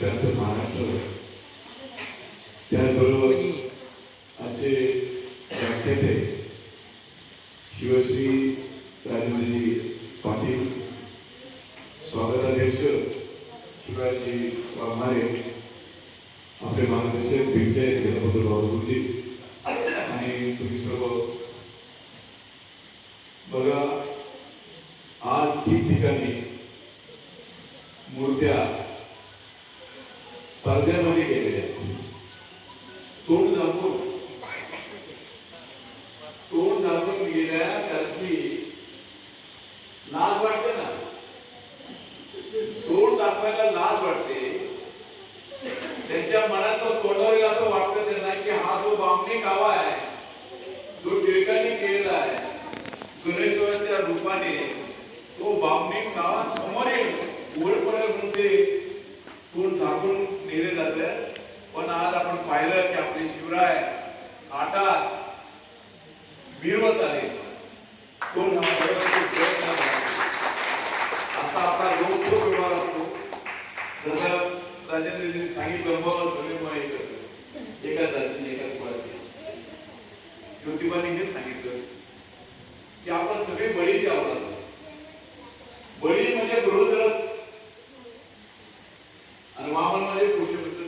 विद्यार्थी महाराष्ट्र त्याचबरोबर आजचे व्याख्याते शिवश्री राजेंद्रजी पाटील स्वागताध्यक्ष शिवाजी वाघमारे आपले मार्गदर्शक विजय गणपती गुरुजी आणि तुम्ही सर्व. बघा आज ठिकठिकाणी तोंड लाज वाटते. त्यांच्या मनात तो असं वाटतं त्यांना की हा जो बामणी गावा आहे जो टिळकांनी केलेला आहे गणेशच्या रूपाने तो बामणी गावा समोर येईल उघडपणे म्हणून ते तोंड झाकून नेले जात. पण आज आपण पाहिलं की आपले शिवराय आटा मिळवत आले तोंड राजेंद्रजींनी सांगितलं बाबा सगळे मग एकत्र एका जातीने एका कुळाचे ज्योतिबाने हे सांगितलं. की आपण सगळे बळीचे आवडत बळी म्हणजे गृहधरच आणि वामन म्हणजे पुरुषमित्र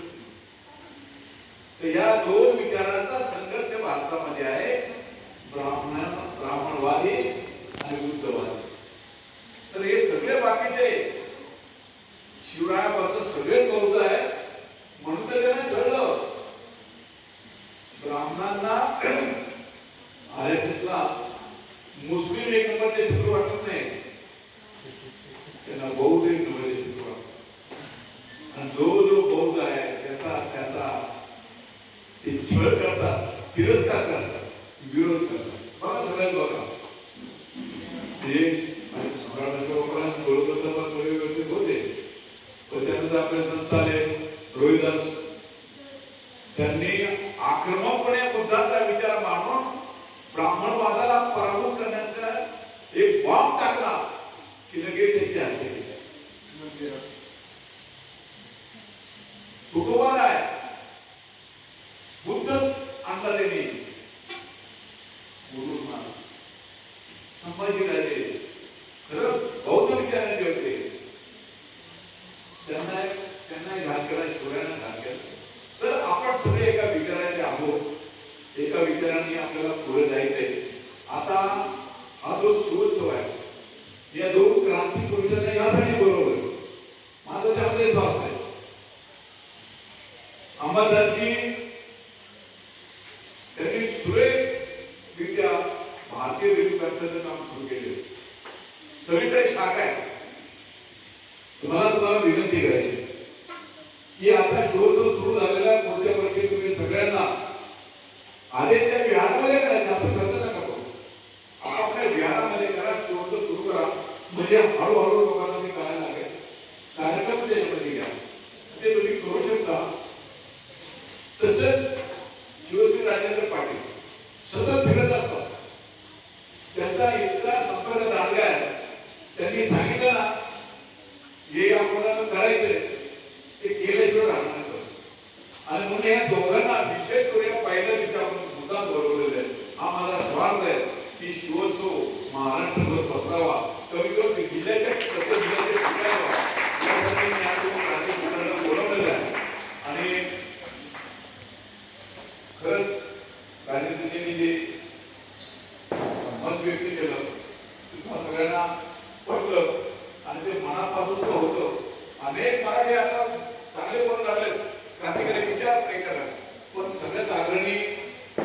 तर या दोन विचारांचा संघर्ष भारतामध्ये आहे ब्राह्मण ब्राह्मणवादी आणि बुद्धवादी तर हे सगळे बाकीचे शिवरायापासून सगळे बौद्ध आहे म्हणून तर त्यांना कळलं ब्राह्मणांना आर एस एसला मुस्लिम एक नंबरचे शत्रू वाटत नाही त्यांना बौद्ध एक नंबरचे शत्रू वाटतात आणि जो जो बौद्ध आहे त्याचा त्याचा ते छळ करतात तिरस्कार करतात विरोध करतात बघा सगळ्यात बघा ते सम्राट अशोकापर्यंत बोलत होतं व्यवस्थित होते पण त्यानंतर आपले संत आले रोहिदास त्यांनी आक्रमकपणे बुद्धाचा विचार मांडून ब्राह्मणवादाला पराभूत करण्याचा एक बॉम्ब टाकला की लगेच त्यांची हत्या केली आहे बुद्धच आणला त्यांनी. गुरुना संभाजीराजे खरं बौद्ध विचाराचे होते त्यांना त्यांना घात केला शिवरायांना घात केला. तर आपण सगळे एका विचाराचे आहोत. एका विचाराने आपल्याला पुढे जायचंय. आता हा जो शिवोत्सव आहे या दोन क्रांती पुरुषांना यासाठी बरोबर माझं त्यामध्ये स्वार्थ अंबादासजी त्यांनी सुरेखरित्या भारतीय विद्यार्थ्याचं काम सुरू केले. सगळीकडे शाखा आहे. तुम्हाला तुम्हाला विनंती करायची. की आता शोध जो सुरू झालेला आहे, पुढच्या वर्षी तुम्ही सगळ्यांना आदित्य विहारमध्ये करायचं असं करता नका करू. आपापल्या विहारामध्ये करा शोध सुरू करा. म्हणजे हळूहळू लोकांना ते करायला लागेल. कार्यक्रम त्याच्यामध्ये घ्या ते तुम्ही करू शकता. तसंच शिवसेना राजेंद्र पाटील सतत फिरत असतात. त्यांचा इतका संपर्क दांडगा आहे. त्यांनी सांगितलं ना हे आपल्याला करायचंय. ते केल्याशिवाय राहणार आणि म्हणून या दोघांना विषय करूया. पहिल्या दिवशी आपण मुद्दा बरोबर हा माझा स्वार्थ आहे की शिवोत्सव महाराष्ट्रभर पसरावा कमी कमी जिल्ह्याच्या प्रत्येक जिल्ह्याच्या ठिकाणी यासाठी मी आज तुम्ही राज्य मुलांना बोलवलेलं आहे आणि खरंच राजेंद्रजींनी जे मत व्यक्त केलं ते सगळ्यांना पटलं आणि ते मनापासून तर होतं. अनेक मराठी आता चांगले बोलून लागले क्रांतिकारी विचार नाही. करा पण सगळ्यात अग्रणी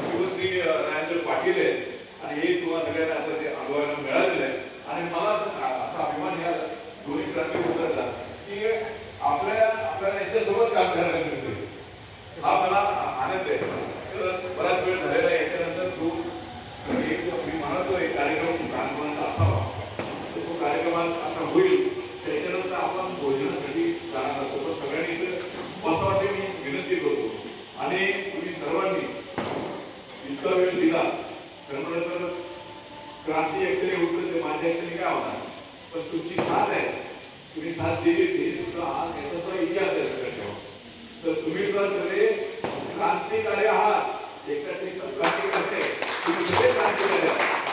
शिवश्री राजेंद्र पाटील आहेत आणि हे तुम्हाला सगळ्यांना आता ते अनुभवायला मिळालेलं आहे. आणि मला असा अभिमान या दोन्ही क्रांती होताचा की आपल्या आपल्याला यांच्यासोबत काम करायला मिळते हा मला आनंद आहे. तर बराच वेळ झालेला आहे याच्यानंतर तू एक मी म्हणतो एक कार्यक्रम लहान मुलांचा असावा तर तो कार्यक्रमात आता होईल त्याच्यानंतर आपण भोजनासाठी जाणार आहोत पण सगळ्यांनी इथं बसावाची मी विनंती करतो आणि तुम्ही सर्वांनी इतका वेळ दिला. तर म्हणलं तर क्रांती एकतरी होतच माझ्या एकतरी काय होणार? पण तुमची साथ आहे. तुम्ही साथ दिली ते सुद्धा हा याचा सुद्धा इतिहास आहे लक्षात ठेवा तर तुम्ही सुद्धा सगळे क्रांतिकारी आहात. एकटे क्रांती करते. तुम्ही सगळे क्रांतिकारी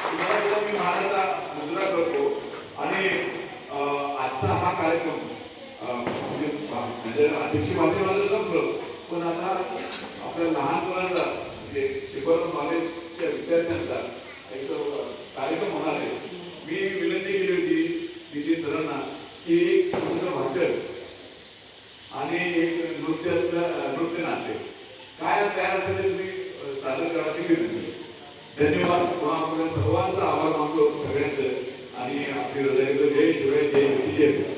तुम्हाला सुद्धा मी महाराजा मुजरा करतो. आणि आजचा हा कार्यक्रम म्हणजे म्हणजे अध्यक्ष भाषण माझं संपलं. पण आता आपल्या लहान मुलांचा म्हणजे शिकवण कॉलेजच्या विद्यार्थ्यांचा एक कार्यक्रम होणार आहे. मी विनंती केली होती दिदी सरांना की एक छोटंसं भाषण आणि एक नृत्यातलं नृत्य नाट्य. काय तयार असेल ते तुम्ही अं, सादर करायची विनंती धन्यवाद. पुन्हा आपल्या सर्वांचा आभार मानतो सगळ्यांचं. आणि आपली हृदय जय शिवाय जय जय.